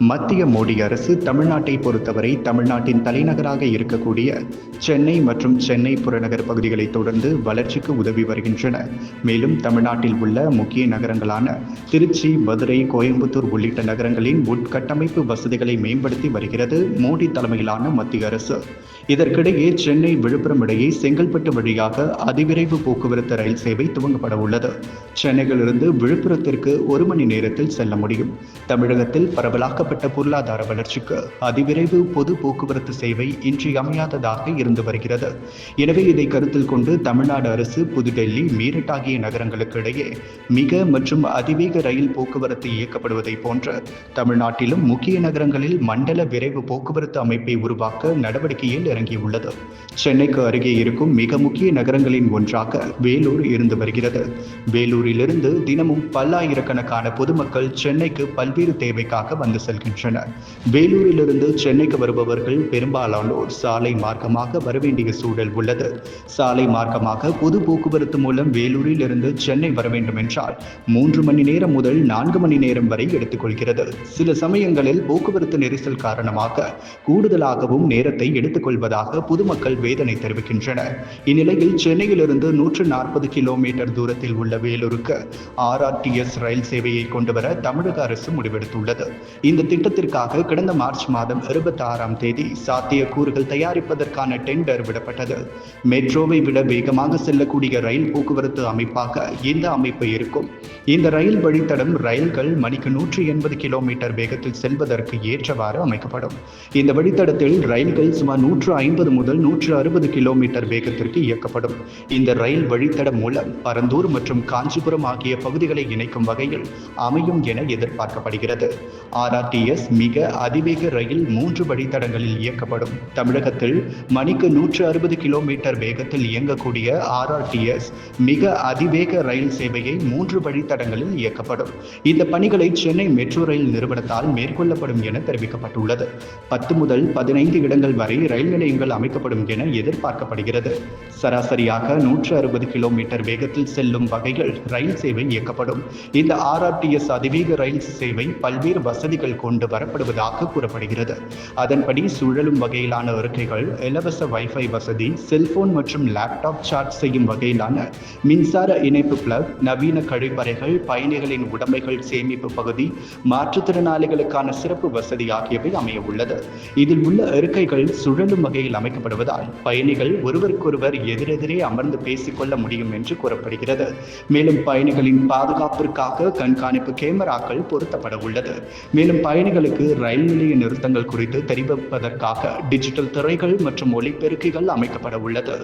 மத்திய மோடி அரசு தமிழ்நாட்டை பொறுத்தவரை தமிழ்நாட்டின் தலைநகராக இருக்கக்கூடிய சென்னை மற்றும் சென்னை புறநகர் பகுதிகளை தொடர்ந்து வளர்ச்சிக்கு உதவி வருகின்றன. மேலும் தமிழ்நாட்டில் உள்ள முக்கிய நகரங்களான திருச்சி மதுரை கோயம்புத்தூர் உள்ளிட்ட நகரங்களின் உட்கட்டமைப்பு வசதிகளை மேம்படுத்தி வருகிறது மோடி தலைமையிலான மத்திய அரசு. இதற்கிடையே சென்னை விழுப்புரம் இடையே செங்கல்பட்டு வழியாக அதிவிரைவு போக்குவரத்து ரயில் சேவை துவங்கப்பட உள்ளது. சென்னையிலிருந்து விழுப்புரத்திற்கு ஒரு மணி நேரத்தில் செல்ல முடியும். தமிழகத்தில் பரவலாக பரவலாக்கப்பட்ட பொருளாதார வளர்ச்சிக்கு அதிவிரைவு பொது போக்குவரத்து சேவை இன்றியமையாததாக இருந்து வருகிறது. எனவே இதை கருத்தில் கொண்டு தமிழ்நாடு அரசு புதுடெல்லி மீரட் ஆகிய நகரங்களுக்கு இடையே மிக மற்றும் அதிவேக ரயில் போக்குவரத்து இயக்கப்படுவதை போன்ற தமிழ்நாட்டிலும் முக்கிய நகரங்களில் மண்டல விரைவு போக்குவரத்து அமைப்பை உருவாக்க நடவடிக்கையில் இறங்கியுள்ளது. சென்னைக்கு அருகே இருக்கும் மிக முக்கிய நகரங்களின் ஒன்றாக வேலூர் இருந்து வருகிறது. வேலூரிலிருந்து தினமும் பல்லாயிரக்கணக்கான பொதுமக்கள் சென்னைக்கு பல்வேறு தேவைக்காக வந்து செல்கின்றனர் வேலூரிலிருந்து சென்னைக்கு வருபவர்கள் பெரும்பாலானோர் சாலை மார்க்கமாக வர வேண்டிய சூழல் உள்ளது. சாலை மார்க்கமாக பொது போக்குவரத்து மூலம் வேலூரில் இருந்து சென்னை வர வேண்டும் என்றால் மூன்று மணி நேரம் முதல் நான்கு மணி நேரம் வரை எடுத்துக்கொள்கிறது. சில சமயங்களில் போக்குவரத்து நெரிசல் காரணமாக கூடுதலாகவும் நேரத்தை எடுத்துக்கொள்வதாக பொதுமக்கள் வேதனை தெரிவிக்கின்றனர். இந்நிலையில் சென்னையிலிருந்து நூற்று நாற்பது கிலோமீட்டர் தூரத்தில் உள்ள வேலூருக்கு ஆர்ஆர்டிஎஸ் ரயில் சேவையை கொண்டுவர தமிழக அரசு முடிவெடுத்துள்ளது. இந்த திட்டத்திற்காக கடந்த மார்ச் மாதம் இருபத்தி ஆறாம் தேதி சாத்தியக்கூறுகள் தயாரிப்பதற்கான டெண்டர் விடப்பட்டது. மெட்ரோவை விட வேகமாக செல்லக்கூடிய ரயில் போக்குவரத்து அமைப்பாக இந்த அமைப்பு இருக்கும். இந்த ரயில் வழித்தடம் ரயில்கள் மணிக்கு நூற்றி எண்பது கிலோமீட்டர் வேகத்தில் செல்வதற்கு ஏற்றவாறு அமைக்கப்படும். இந்த வழித்தடத்தில் ரயில்கள் சுமார் நூற்று ஐம்பது முதல் நூற்று அறுபது கிலோமீட்டர் வேகத்திற்கு இயக்கப்படும். இந்த ரயில் வழித்தடம் மூலம் பரந்தூர் மற்றும் காஞ்சிபுரம் ஆகிய பகுதிகளை இணைக்கும் வகையில் அமையும் என எதிர்பார்க்கப்படுகிறது. ஆர்டிஎஸ் மிக அதிவேக ரயில் மூன்று வழித்தடங்களில் இயக்கப்படும். தமிழகத்தில் மணிக்கு நூற்று அறுபது கிலோமீட்டர் வேகத்தில் இயங்கக்கூடிய ஆர்ஆர்டிஎஸ் மிக அதிவேக ரயில் சேவையை மூன்று வழித்தடங்களில் இயக்கப்படும். இந்த பணிகளை சென்னை மெட்ரோ ரயில் நிறுவனத்தால் மேற்கொள்ளப்படும் என தெரிவிக்கப்பட்டுள்ளது. பத்து முதல் பதினைந்து இடங்கள் வரை ரயில் நிலையங்கள் அமைக்கப்படும் என எதிர்பார்க்கப்படுகிறது. சராசரியாக நூற்று அறுபது கிலோமீட்டர் வேகத்தில் செல்லும் வகையில் ரயில் சேவை இயக்கப்படும். இந்த ஆர்ஆர்டிஎஸ் அதிவேக ரயில் சேவை பல்வேறு வசதிகள் கொண்டு வரப்படுவதாக கூறப்படுகிறது. அதன்படி சுழலும் வகையிலான இருக்கைகள் இலவச வைஃபை வசதி செல்போன் மற்றும் லேப்டாப் சார்ஜ் செய்யும் வகையிலான மின்சார இணைப்பு பிளக் நவீன கழிப்பறைகள் பயணிகளின் உடைமைகள் சேமிப்பு பகுதி மாற்றுத்திறனாளிகளுக்கான சிறப்பு வசதி ஆகியவை அமைய உள்ளது. இதில் உள்ள இருக்கைகள் சுழலும் வகையில் அமைக்கப்படுவதால் பயணிகள் ஒருவருக்கொருவர் எதிரெதிரே அமர்ந்து பேசிக்கொள்ள முடியும் என்று கூறப்படுகிறது. மேலும் பயணிகளின் பாதுகாப்பிற்காக கண்காணிப்பு கேமராக்கள் பொருத்தப்பட உள்ளது. மேலும் பயணிகளுக்கு ரயில் நிலைய நிறுத்தங்கள் குறித்து தெரிவிப்பதற்காக டிஜிட்டல் திரைகள் மற்றும் ஒலிபெருக்கிகள் அமைக்கப்பட உள்ளது.